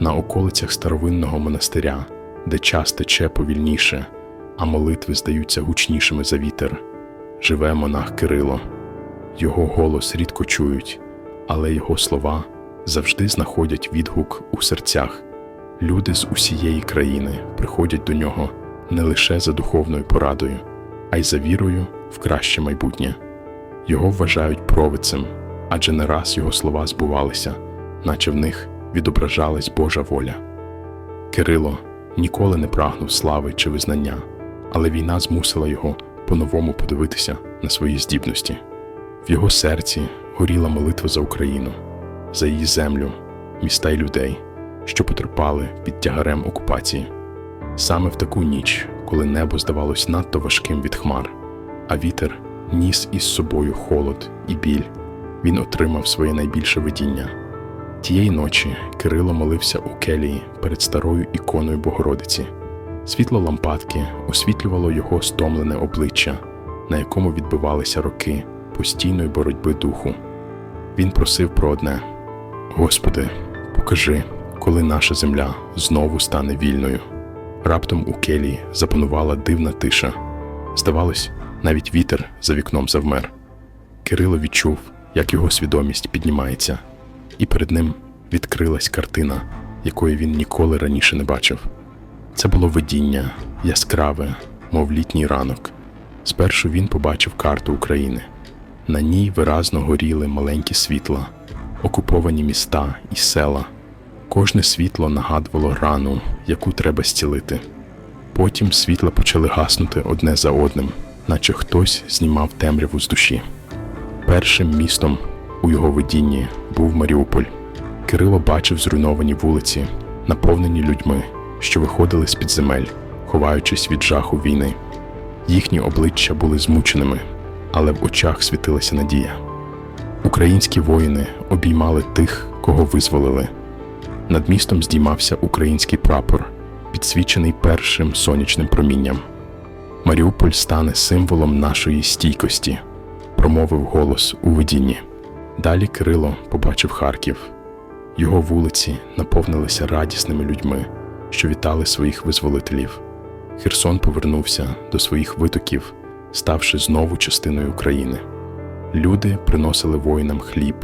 на околицях старовинного монастиря, де час тече повільніше, а молитви здаються гучнішими за вітер, живе монах Кирило. Його голос рідко чують, але його слова завжди знаходять відгук у серцях. Люди з усієї країни приходять до нього не лише за духовною порадою, а й за вірою в краще майбутнє. Його вважають провидцем, адже не раз його слова збувалися, наче в них відображалась Божа воля. Кирило ніколи не прагнув слави чи визнання, але війна змусила його по-новому подивитися на свої здібності. В його серці горіла молитва за Україну, за її землю, міста й людей, що потерпали під тягарем окупації. Саме в таку ніч, коли небо здавалось надто важким від хмар, а вітер ніс із собою холод і біль, він отримав своє найбільше видіння. Тієї ночі Кирило молився у келії перед старою іконою Богородиці. Світло лампадки освітлювало його стомлене обличчя, на якому відбивалися роки постійної боротьби духу. Він просив про одне: Господи, покажи, коли наша земля знову стане вільною. Раптом у келії запанувала дивна тиша. Здавалось, навіть вітер за вікном завмер. Кирило відчув, як його свідомість піднімається, і перед ним відкрилась картина, якої він ніколи раніше не бачив. Це було видіння, яскраве, мов літній ранок. Спершу він побачив карту України. На ній виразно горіли маленькі світла, окуповані міста і села. Кожне світло нагадувало рану, яку треба зцілити. Потім світла почали гаснути одне за одним, наче хтось знімав темряву з душі. Першим містом у його видінні був Маріуполь. Кирило бачив зруйновані вулиці, наповнені людьми, що виходили з під земель, ховаючись від жаху війни. Їхні обличчя були змученими, але в очах світилася надія. Українські воїни обіймали тих, кого визволили. Над містом здіймався український прапор, підсвічений першим сонячним промінням. Маріуполь стане символом нашої стійкості, промовив голос у видінні. Далі Кирило побачив Харків. Його вулиці наповнилися радісними людьми, що вітали своїх визволителів. Херсон повернувся до своїх витоків, ставши знову частиною України. Люди приносили воїнам хліб,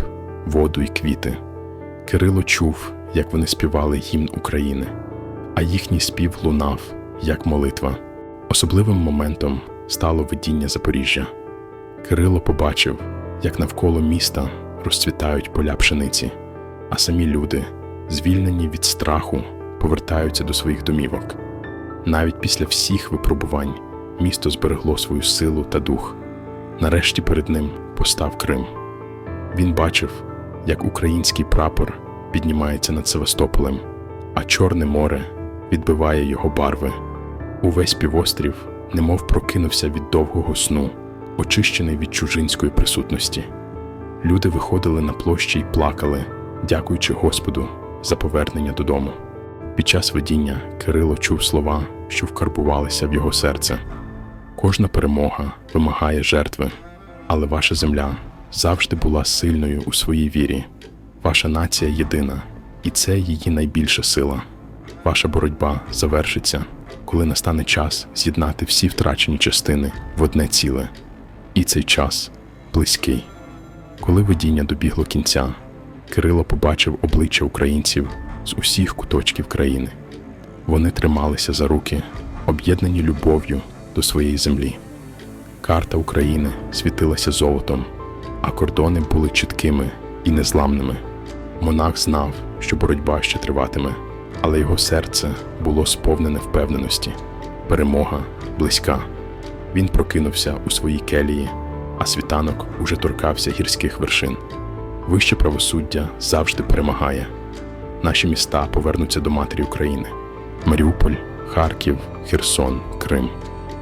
воду і квіти. Кирило чув, як вони співали гімн України, а їхній спів лунав, як молитва. Особливим моментом стало видіння Запоріжжя. Кирило побачив, як навколо міста розцвітають поля пшениці, а самі люди, звільнені від страху, повертаються до своїх домівок. Навіть після всіх випробувань місто зберегло свою силу та дух. Нарешті перед ним постав Крим. Він бачив, як український прапор піднімається над Севастополем, а Чорне море відбиває його барви. Увесь півострів немов прокинувся від довгого сну, очищений від чужинської присутності. Люди виходили на площі й плакали, дякуючи Господу за повернення додому. Під час видіння Кирило чув слова, що вкарбувалися в його серце. Кожна перемога вимагає жертви, але ваша земля завжди була сильною у своїй вірі. Ваша нація єдина, і це її найбільша сила. Ваша боротьба завершиться, коли настане час з'єднати всі втрачені частини в одне ціле. І цей час близький. Коли видіння добігло кінця, Кирило побачив обличчя українців з усіх куточків країни. Вони трималися за руки, об'єднані любов'ю до своєї землі. Карта України світилася золотом, а кордони були чіткими і незламними. Монах знав, що боротьба ще триватиме, але його серце було сповнене впевненості. Перемога близька. Він прокинувся у своїй келії, а світанок уже торкався гірських вершин. Вище правосуддя завжди перемагає. Наші міста повернуться до матері України. Маріуполь, Харків, Херсон, Крим.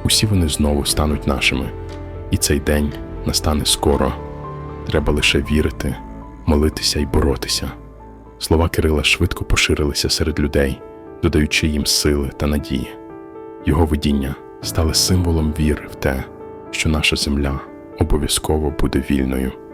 Усі вони знову стануть нашими. І цей день настане скоро. Треба лише вірити, молитися і боротися. Слова Кирила швидко поширилися серед людей, додаючи їм сили та надії. Його видіння стали символом віри в те, що наша земля обов'язково буде вільною.